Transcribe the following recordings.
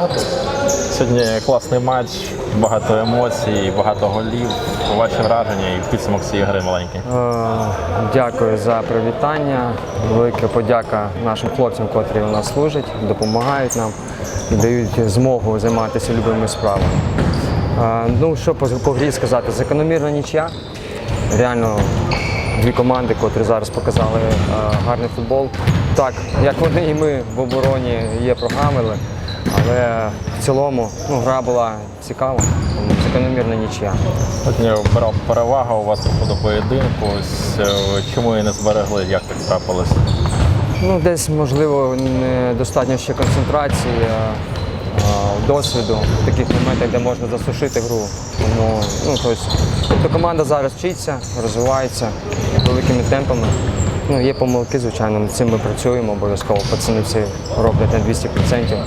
Дякую. Сьогодні класний матч, багато емоцій, багато голів. Ваші враження і підсумок цієї гри маленький. Е, Дякую за привітання. Велика подяка нашим хлопцям, котрі у нас служать, допомагають нам і дають змогу займатися любими справами. Е, Ну, що по, по грі сказати, закономірна нічия. Реально дві команди, котрі зараз показали е, гарний футбол. Так, як вони і ми в обороні є програмили, але в цілому ну, гра була цікава, закономірна нічия. Сьогодні перевага у вас по ходу поєдинку. Е, Чому її не зберегли? Як так трапилось? Ну, десь, можливо, недостатньо ще концентрації, досвіду в таких моментах, де можна засушити гру. Тому ну, тобто, тобто команда зараз вчиться, розвивається великими темпами. Ну, є помилки, звичайно, над цим ми працюємо обов'язково. Пацани всі роблять на 200%.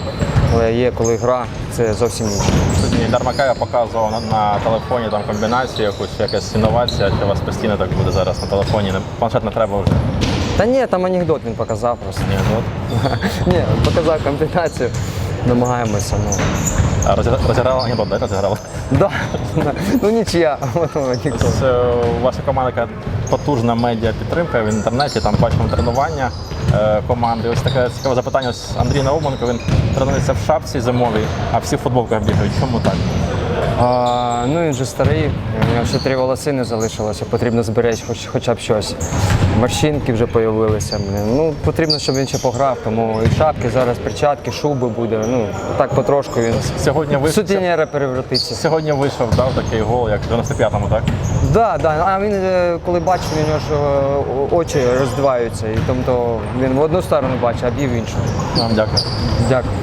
Але є, коли гра, це зовсім інше. Сьогодні Дармакая показував на, на телефоні там комбінацію, якусь якась інновація, чи у вас постійно так буде зараз на телефоні. Планшет не треба вже. Та ні, там анекдот він показав просто. Ні, ну. Ні, показав комбінацію, намагаємося. Ну. А розігра- розіграла анекдот, да, розіграла? Да. Ну нічия. Анекдот. Це ваша команда потужна медіа підтримка в інтернеті, там бачимо тренування е, команди. Ось таке цікаве запитання. Ось Андрій Науменко, він тренується в шапці зимовій, а всі в футболках бігають. Чому так? А, ну він же старий, у нього ще три волоси не залишилося, потрібно зберегти хоч, хоча б щось. Морщинки вже з'явилися. Ну, потрібно, щоб він ще пограв, тому і шапки, зараз перчатки, шуби буде. Ну, так потрошку він Сьогодні вийшов, сутінера перевратиться. сьогодні вийшов, дав такий гол, як в 95-му, так? Да, да. А він е, коли бачив, у нього ж е, очі роздваються, і тому він в одну сторону бачить, а б'є в іншу. Дякую. Дякую.